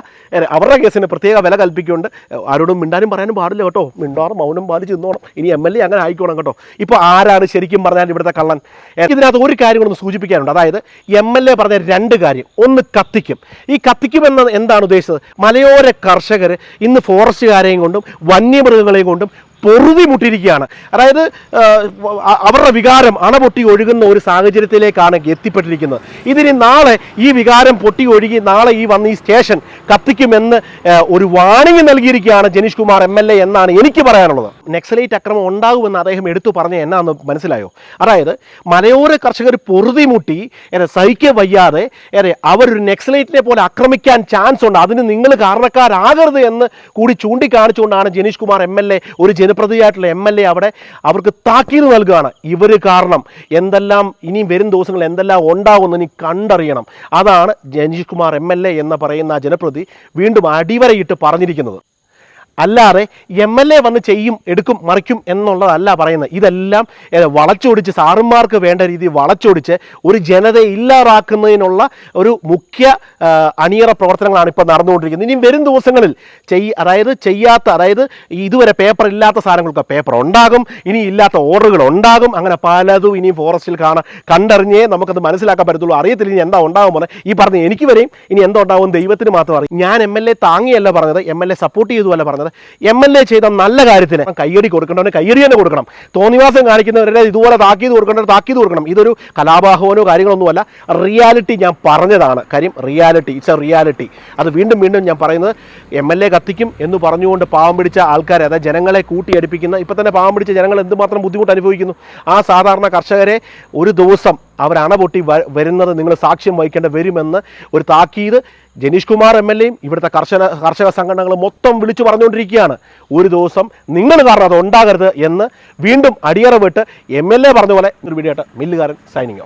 അവരുടെ കേസിന് പ്രത്യേക വില കൽപ്പിക്കുന്നുണ്ട്. ആരോടും മിണ്ടാനും പറയാനും പാടില്ല കേട്ടോ. മിണ്ടാറും മൗനം പാലിച്ച് നിന്നോണം. ഇനി എം എൽ എ അങ്ങനെ ആയിക്കോണം കേട്ടോ. ഇപ്പോൾ ആരാണ് ശരിക്കും പറഞ്ഞാൽ ഇവിടുത്തെ കള്ളൻ? ഇതിനകത്ത് ഒരു കാര്യം ഒന്ന് സൂചിപ്പിക്കാനുണ്ട്. അതായത് എം എൽ എ പറഞ്ഞ രണ്ട് കാര്യം. ഒന്ന് കത്തിക്കും. ഈ കത്തിക്കുമെന്ന് എന്താണ് ഉദ്ദേശിച്ചത്? മലയോര കർഷകർ ഇന്ന് ഫോറസ്റ്റുകാരെയും കൊണ്ടും വന്യമൃഗങ്ങളെയും കൊണ്ടും പൊറുതി മുട്ടിയിരിക്കുകയാണ്. അതായത് അവരുടെ വികാരം അണപൊട്ടി ഒഴുകുന്ന ഒരു സാഹചര്യത്തിലേക്കാണ് എത്തിപ്പെട്ടിരിക്കുന്നത്. ഇതിന് നാളെ ഈ വികാരം പൊട്ടി ഒഴുകി നാളെ ഈ വന്ന് ഈ സ്റ്റേഷൻ കത്തിക്കുമെന്ന് ഒരു വാണിംഗ് നൽകിയിരിക്കുകയാണ് Janeesh Kumar M L A എന്നാണ് എനിക്ക് പറയാനുള്ളത്. നെക്സലൈറ്റ് അക്രമം ഉണ്ടാകുമെന്ന് അദ്ദേഹം എടുത്തു പറഞ്ഞ എന്നാന്ന് മനസ്സിലായോ? അതായത് മലയോര കർഷകർ പൊറുതി മുട്ടി ഏറെ സഹിക്ക വയ്യാതെ അവരൊരു നെക്സലൈറ്റിനെ പോലെ ആക്രമിക്കാൻ ചാൻസ് ഉണ്ട്. അതിന് നിങ്ങൾ കാരണക്കാരാകരുത് എന്ന് കൂടി ചൂണ്ടിക്കാണിച്ചുകൊണ്ടാണ് Janeesh Kumar M L A ഒരു ജന ജനപ്രതിയായിട്ടുള്ള എം എൽ എ അവിടെ അവർക്ക് താക്കീത് നൽകുകയാണ്. ഇവർ കാരണം എന്തെല്ലാം ഇനിയും വരും ദിവസങ്ങളിൽ എന്തെല്ലാം ഉണ്ടാകുമെന്ന് ഇനി കണ്ടറിയണം. അതാണ് Janeesh Kumar M L A എന്ന് പറയുന്ന ജനപ്രതി വീണ്ടും അടിവരയിട്ട് പറഞ്ഞിരിക്കുന്നത്. അല്ലാതെ എം എൽ എ വന്ന് ചെയ്യും എടുക്കും മറിക്കും എന്നുള്ളതല്ല പറയുന്നത്. ഇതെല്ലാം വളച്ചൊടിച്ച് സാറുമാർക്ക് വേണ്ട രീതിയിൽ വളച്ചൊടിച്ച് ഒരു ജനതയെ ഇല്ലാതാക്കുന്നതിനുള്ള ഒരു മുഖ്യ അണിയറ പ്രവർത്തനങ്ങളാണ് ഇപ്പോൾ നടന്നുകൊണ്ടിരിക്കുന്നത്. ഇനി വരും ദിവസങ്ങളിൽ ചെയ് അതായത് ചെയ്യാത്ത അതായത് ഇതുവരെ പേപ്പർ ഇല്ലാത്ത സാധനങ്ങൾക്ക് പേപ്പർ ഉണ്ടാകും ഇനി ഇല്ലാത്ത ഓർഡറുകൾ ഉണ്ടാകും അങ്ങനെ പലതും ഇനി ഫോറസ്റ്റിൽ കാണാൻ കണ്ടറിഞ്ഞേ നമുക്കത് മനസ്സിലാക്കാൻ പറ്റത്തുള്ളൂ. അറിയത്തില്ല ഇനി എന്താ ഉണ്ടാകുമെന്ന് ഈ പറഞ്ഞ എനിക്ക് വരെയും ഇനി എന്താ ഉണ്ടാവും ദൈവത്തിന് മാത്രം അറിയും. ഞാൻ എം എൽ എ താങ്ങിയല്ല പറഞ്ഞത് എം എൽ എ സപ്പോർട്ട് ചെയ്തുമല്ല പറഞ്ഞത്. എം എൽ എ ചെയ്ത നല്ല കാര്യത്തിന് കയ്യടി കൊടുക്കേണ്ടവന് കയ്യടി തന്നെ കൊടുക്കണം. തോന്നിവാസം കാണിക്കുന്നവരുടെ ഇതുപോലെ താക്കീത് കൊടുക്കേണ്ടവർ താക്കീത് കൊടുക്കണം. ഇതൊരു കലാപാഹവനോ കാര്യങ്ങളൊന്നുമല്ല. റിയാലിറ്റി ഞാൻ പറഞ്ഞതാണ്. കാര്യം റിയാലിറ്റി ഇറ്റ്സ് എ റിയാലിറ്റി അത് വീണ്ടും വീണ്ടും ഞാൻ പറയുന്നത് എം എൽ എ കത്തിക്കും എന്ന് പറഞ്ഞുകൊണ്ട് പാവം പിടിച്ച ആൾക്കാരെ അതായത് ജനങ്ങളെ കൂട്ടിയടിപ്പിക്കുന്ന ഇപ്പം തന്നെ പാവം പിടിച്ച ജനങ്ങൾ എന്തുമാത്രം ബുദ്ധിമുട്ട് അനുഭവിക്കുന്നു? ആ സാധാരണ കർഷകരെ ഒരു ദിവസം അവർ അണ പൊട്ടി വരുന്നത് നിങ്ങൾ സാക്ഷ്യം വഹിക്കേണ്ട വരുമെന്ന് ഒരു താക്കീത് ജനീഷ് കുമാർ എം എൽ എയും ഇവിടുത്തെ കർഷക കർഷക സംഘടനകൾ മൊത്തം വിളിച്ചു പറഞ്ഞുകൊണ്ടിരിക്കുകയാണ്. ഒരു ദിവസം നിങ്ങൾ കാരണം അത് ഉണ്ടാകരുത് എന്ന് വീണ്ടും അടിയറവിട്ട് എം എൽ എ പറഞ്ഞ പോലെ ഒരു വീഡിയോ ആയിട്ട് മില്ലുകാരൻ സൈനിങ് ഓഫ്